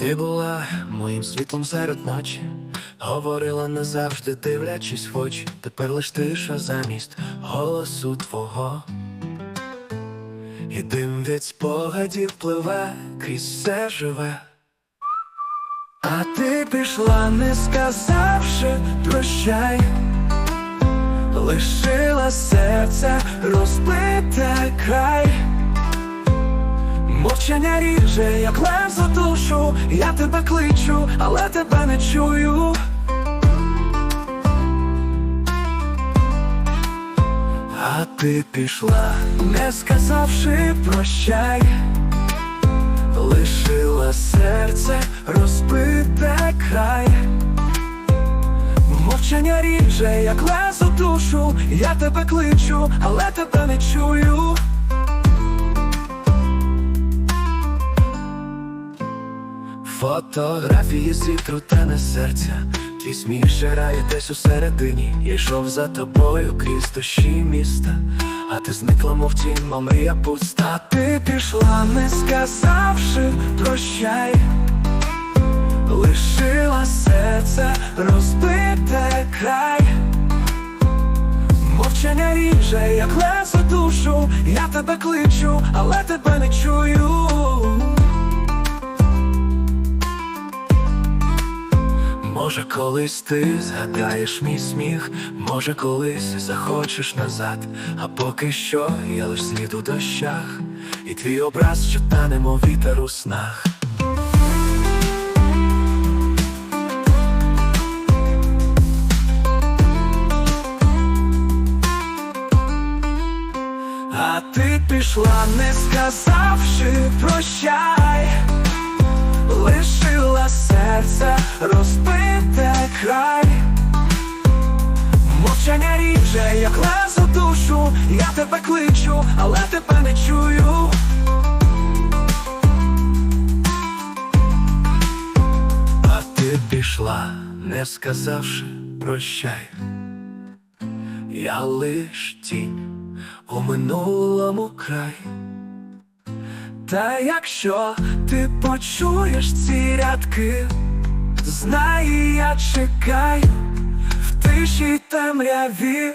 Ти була моїм світлом серед ночі, говорила не завжди, дивлячись в очі. Тепер лиш тиша замість голосу твого. І дим від спогадів пливе крізь все живе. А ти пішла, не сказавши прощай, лишила серце розбите край. Мовчання ріже, як лезо душу, я тебе кличу, але тебе не чую. А ти пішла, не сказавши прощай, лишила серце розбите край. Мовчання ріже, як лезо душу, я тебе кличу, але тебе не чую. Фотографії з вітру не серця, твій сміх жирає десь усередині. Я йшов за тобою крізь дощі міста, а ти зникла, мов тінь, мов мрія пуста. Ти пішла, не сказавши прощай, лишила серце розбите край. Мовчання ріже, як лезо душу, я тебе кличу, але тебе Може, колись ти згадаєш мій сміх, може, колись захочеш назад, а поки що я лиш слід у дощах, і твій образ, що тане, мов вітер у снах. А ти пішла, не сказавши прощай мовчання ріже, як лезо душу, я тебе кличу, але тебе не чую. А ти пішла, не сказавши прощай. Я лиш тінь у минулому край. Та якщо ти почуєш ці рядки, знай, я чекай в тиші темряві.